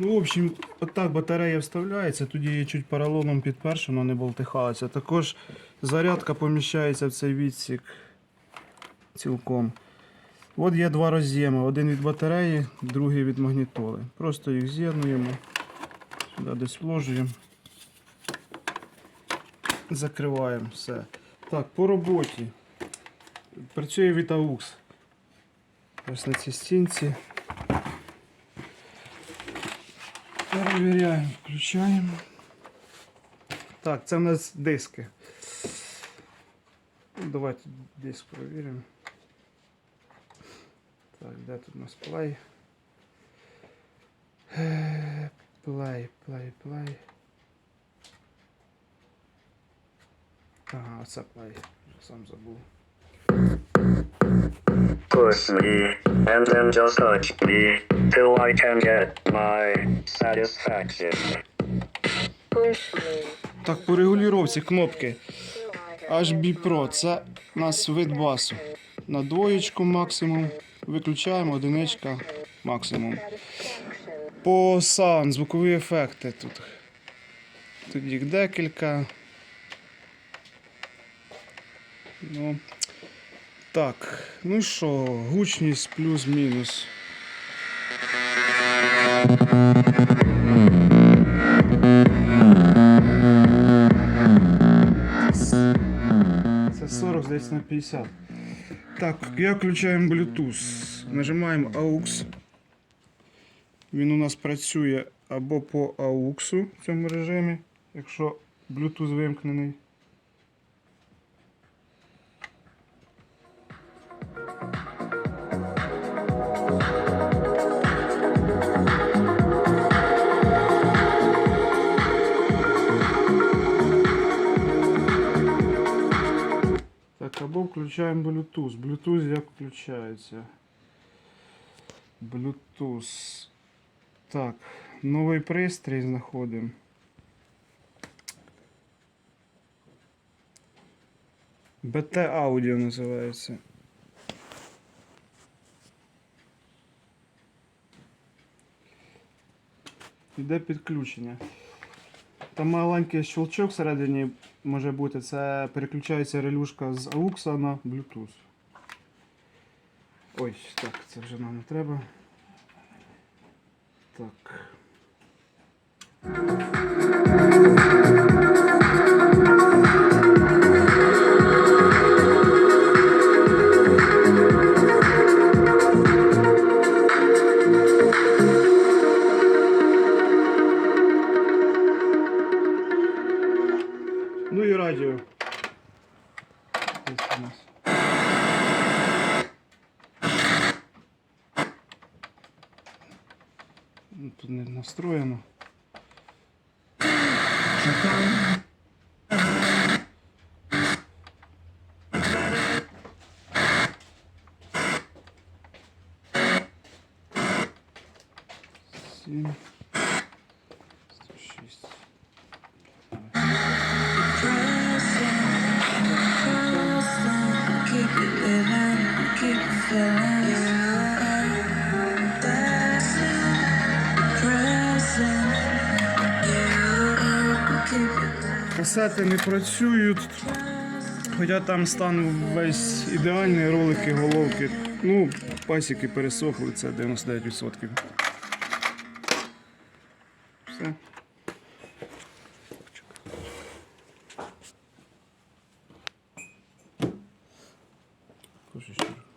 Ну, в общем, отак батарея вставляється, тоді її чуть поролоном підпершено, не болтихалася. Також зарядка поміщається в цей відсік цілком. От є два роз'єми. Один від батареї, другий від магнітоли. Просто їх з'єднуємо. Сюди десь вложуємо. Закриваємо все. Так, по роботі. Працює від. Ось на цій стінці. Перевіряємо, включаємо. Так, це в нас диски. Ну, Давайте диск перевіримо. Так, де тут у нас плей? Е, Плей, плей, плей. Ага, це плей. Вже Сам забув. Push me, and then just touch me, till I can get my satisfaction. Push me Так, по регулювання кнопки HB Pro. Це у нас вид басу. На двоєчку максимум. Виключаємо, одиничка максимум. По саунд, звукові ефекти тут. Тут їх декілька. Ну, так, ну що, гучність плюс-мінус. Це 40, здається, на 50. Так, я включаємо Bluetooth. Нажимаємо AUX. Він у нас працює або по AUX в цьому режимі, якщо Bluetooth вимкнений. Або включаємо Bluetooth. Bluetooth як включається? Bluetooth. Так, новий пристрій знаходимо. BT Audio називається. Іде підключення. Там маленький щелчок всередині може бути. Це переключається релюшка з AUX на Bluetooth. Ой, так, це вже нам не треба. Так. Ну і радіо. Десь у нас. Ну, Тут не настроєно. Сім. Касети не працюють. Хоча там стан весь ідеальний, ролики, головки. Ну, пасіки пересохли, це 99%. Все. Раз.